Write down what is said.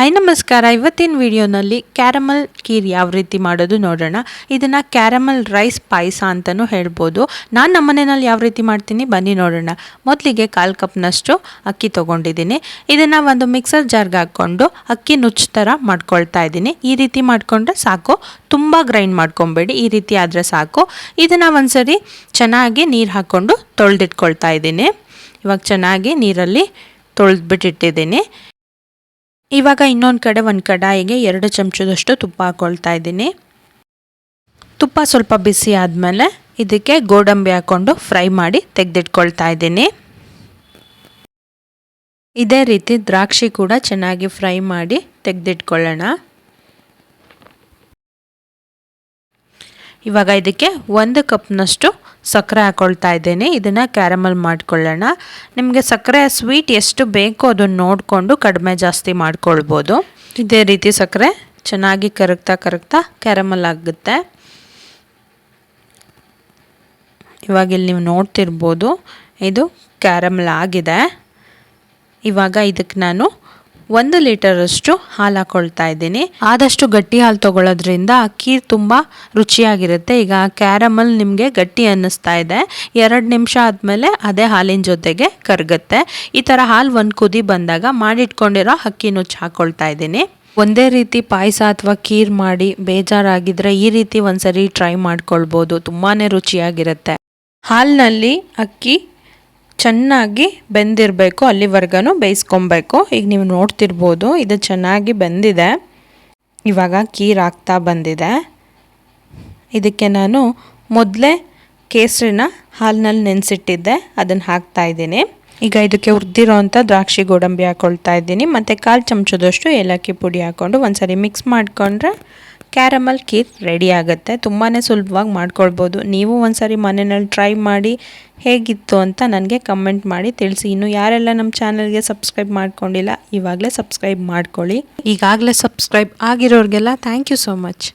Hi ನಮಸ್ಕಾರ. ಇವತ್ತಿನ ವಿಡಿಯೋನಲ್ಲಿ ಕ್ಯಾರಮಲ್ ಖೀರ್ ಯಾವ ರೀತಿ ಮಾಡೋದು ನೋಡೋಣ. ಇದನ್ನು ಕ್ಯಾರಮಲ್ ರೈಸ್ ಪಾಯಸ ಅಂತಲೂ ಹೇಳ್ಬೋದು. ನಾನು ನಮ್ಮ ಮನೆಯಲ್ಲಿ ಯಾವ ರೀತಿ ಮಾಡ್ತೀನಿ ಬನ್ನಿ ನೋಡೋಣ. ಮೊದಲಿಗೆ ಕಾಲು ಕಪ್ನಷ್ಟು ಅಕ್ಕಿ ತೊಗೊಂಡಿದ್ದೀನಿ. ಇದನ್ನು ಒಂದು ಮಿಕ್ಸರ್ ಜಾರ್ಗೆ ಹಾಕ್ಕೊಂಡು ಅಕ್ಕಿ ನುಚ್ಚು ಥರ ಮಾಡ್ಕೊಳ್ತಾ ಇದ್ದೀನಿ. ಈ ರೀತಿ ಮಾಡಿಕೊಂಡ್ರೆ ಸಾಕು. ತುಂಬ ಗ್ರೈಂಡ್ ಮಾಡ್ಕೊಬೇಡಿ. ಈ ರೀತಿ ಆದರೆ ಸಾಕು. ಇದನ್ನು ಒಂದ್ಸರಿ ಚೆನ್ನಾಗಿ ನೀರು ಹಾಕ್ಕೊಂಡು ತೊಳೆದಿಟ್ಕೊಳ್ತಾ ಇದ್ದೀನಿ. ಇವಾಗ ಚೆನ್ನಾಗಿ ನೀರಲ್ಲಿ ತೊಳೆದ್ಬಿಟ್ಟಿಟ್ಟಿದ್ದೀನಿ. ಇವಾಗ ಇನ್ನೊಂದು ಕಡೆ ಒಂದು ಕಡಾಯಿಗೆ ಎರಡು ಚಮಚದಷ್ಟು ತುಪ್ಪ ಹಾಕ್ಕೊಳ್ತಾ ಇದ್ದೀನಿ. ತುಪ್ಪ ಸ್ವಲ್ಪ ಬಿಸಿ ಆದಮೇಲೆ ಇದಕ್ಕೆ ಗೋಡಂಬಿ ಹಾಕ್ಕೊಂಡು ಫ್ರೈ ಮಾಡಿ ತೆಗೆದಿಟ್ಕೊಳ್ತಾ ಇದ್ದೀನಿ. ಇದೇ ರೀತಿ ದ್ರಾಕ್ಷಿ ಕೂಡ ಚೆನ್ನಾಗಿ ಫ್ರೈ ಮಾಡಿ ತೆಗೆದಿಟ್ಕೊಳ್ಳೋಣ. ಇವಾಗ ಇದಕ್ಕೆ ಒಂದು ಕಪ್ನಷ್ಟು ಸಕ್ಕರೆ ಹಾಕ್ಕೊಳ್ತಾ ಇದ್ದೇನೆ. ಇದನ್ನು ಕ್ಯಾರಮಲ್ ಮಾಡ್ಕೊಳ್ಳೋಣ. ನಿಮಗೆ ಸಕ್ಕರೆ ಸ್ವೀಟ್ ಎಷ್ಟು ಬೇಕೋ ಅದನ್ನು ನೋಡಿಕೊಂಡು ಕಡಿಮೆ ಜಾಸ್ತಿ ಮಾಡ್ಕೊಳ್ಬೋದು. ಇದೇ ರೀತಿ ಸಕ್ಕರೆ ಚೆನ್ನಾಗಿ ಕರಗ್ತಾ ಕರಗ್ತಾ ಕ್ಯಾರಮಲ್ ಆಗುತ್ತೆ. ಇವಾಗ ಇಲ್ಲಿ ನೀವು ನೋಡ್ತಿರ್ಬೋದು, ಇದು ಕ್ಯಾರಮಲ್ ಆಗಿದೆ. ಇವಾಗ ಇದಕ್ಕೆ ನಾನು ಒಂದು ಲೀಟರಷ್ಟು ಹಾಲು ಹಾಕೊಳ್ತಾ ಇದ್ದೀನಿ. ಆದಷ್ಟು ಗಟ್ಟಿ ಹಾಲು ತಗೊಳ್ಳೋದ್ರಿಂದ ಅಕ್ಕಿ ತುಂಬ ರುಚಿಯಾಗಿರುತ್ತೆ. ಈಗ ಕ್ಯಾರಮಲ್ ನಿಮಗೆ ಗಟ್ಟಿ ಅನ್ನಿಸ್ತಾ ಇದೆ. ಎರಡು ನಿಮಿಷ ಆದಮೇಲೆ ಅದೇ ಹಾಲಿನ ಜೊತೆಗೆ ಕರಗುತ್ತೆ. ಈ ಥರ ಹಾಲು ಒಂದು ಕುದಿ ಬಂದಾಗ ಮಾಡಿಟ್ಕೊಂಡಿರೋ ಅಕ್ಕಿ ನುಚ್ಚು ಹಾಕ್ಕೊಳ್ತಾ ಇದ್ದೀನಿ. ಒಂದೇ ರೀತಿ ಪಾಯಸ ಅಥವಾ ಖೀರ್ ಮಾಡಿ ಬೇಜಾರಾಗಿದ್ದರೆ ಈ ರೀತಿ ಒಂದ್ಸರಿ ಟ್ರೈ ಮಾಡ್ಕೊಳ್ಬೋದು. ತುಂಬಾ ರುಚಿಯಾಗಿರುತ್ತೆ. ಹಾಲಿನಲ್ಲಿ ಅಕ್ಕಿ ಚೆನ್ನಾಗಿ ಬೆಂದಿರಬೇಕು ಅಲ್ಲಿವರೆಗೂ ಬೇಯಿಸ್ಕೊಬೇಕು. ಈಗ ನೀವು ನೋಡ್ತಿರ್ಬೋದು, ಇದು ಚೆನ್ನಾಗಿ ಬೆಂದಿದೆ. ಇವಾಗ ಕೀರ್ ಆಗ್ತಾ ಬಂದಿದೆ. ಇದಕ್ಕೆ ನಾನು ಮೊದಲೇ ಕೇಸರಿನ ಹಾಲಿನಲ್ಲಿ ನೆನೆಸಿಟ್ಟಿದ್ದೆ, ಅದನ್ನು ಹಾಕ್ತಾ ಇದ್ದೀನಿ. ಈಗ ಇದಕ್ಕೆ ಹುರಿದಿರೋ ಅಂಥ ದ್ರಾಕ್ಷಿ ಗೋಡಂಬಿ ಹಾಕ್ಕೊಳ್ತಾ ಇದ್ದೀನಿ. ಮತ್ತು ಕಾಲು ಚಮಚದಷ್ಟು ಏಲಕ್ಕಿ ಪುಡಿ ಹಾಕ್ಕೊಂಡು ಒಂದ್ಸರಿ ಮಿಕ್ಸ್ ಮಾಡಿಕೊಂಡ್ರೆ ಕ್ಯಾರಮಲ್ ಕೇಕ್ ರೆಡಿ ಆಗುತ್ತೆ. ತುಂಬಾ ಸುಲಭವಾಗಿ ಮಾಡ್ಕೊಳ್ಬೋದು. ನೀವು ಒಂದ್ಸರಿ ಮನೆಯಲ್ಲಿ ಟ್ರೈ ಮಾಡಿ ಹೇಗಿತ್ತು ಅಂತ ನನಗೆ ಕಮೆಂಟ್ ಮಾಡಿ ತಿಳಿಸಿ. ಇನ್ನು ಯಾರೆಲ್ಲ ನಮ್ಮ ಚಾನಲ್ಗೆ ಸಬ್ಸ್ಕ್ರೈಬ್ ಮಾಡ್ಕೊಂಡಿಲ್ಲ, ಇವಾಗಲೇ ಸಬ್ಸ್ಕ್ರೈಬ್ ಮಾಡ್ಕೊಳ್ಳಿ. ಈಗಾಗಲೇ ಸಬ್ಸ್ಕ್ರೈಬ್ ಆಗಿರೋರಿಗೆಲ್ಲ ಥ್ಯಾಂಕ್ ಯು ಸೋ ಮಚ್